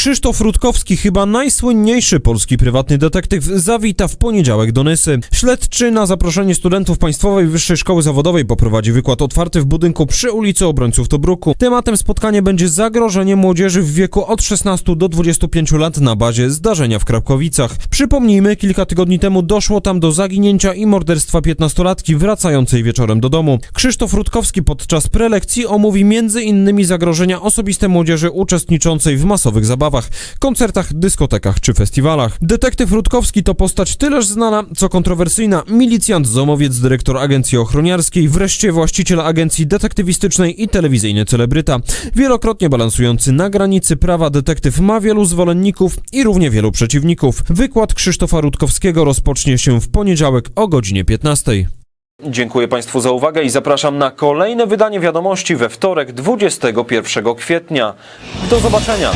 Krzysztof Rutkowski, chyba najsłynniejszy polski prywatny detektyw, zawita w poniedziałek do Nysy. Śledczy na zaproszenie studentów Państwowej Wyższej Szkoły Zawodowej poprowadzi wykład otwarty w budynku przy ulicy Obrońców Tobruku. Tematem spotkania będzie zagrożenie młodzieży w wieku od 16 do 25 lat na bazie zdarzenia w Krapkowicach. Przypomnijmy, kilka tygodni temu doszło tam do zaginięcia i morderstwa 15-latki wracającej wieczorem do domu. Krzysztof Rutkowski podczas prelekcji omówi innymi zagrożenia osobiste młodzieży uczestniczącej w masowych zabawach, koncertach, dyskotekach czy festiwalach. Detektyw Rutkowski to postać tyleż znana, co kontrowersyjna. Milicjant, zomowiec, dyrektor agencji ochroniarskiej, wreszcie właściciel agencji detektywistycznej i telewizyjny celebryta. Wielokrotnie balansujący na granicy prawa detektyw ma wielu zwolenników i równie wielu przeciwników. Wykład Krzysztofa Rutkowskiego rozpocznie się w poniedziałek o godzinie 15. Dziękuję Państwu za uwagę i zapraszam na kolejne wydanie wiadomości we wtorek 21 kwietnia. Do zobaczenia!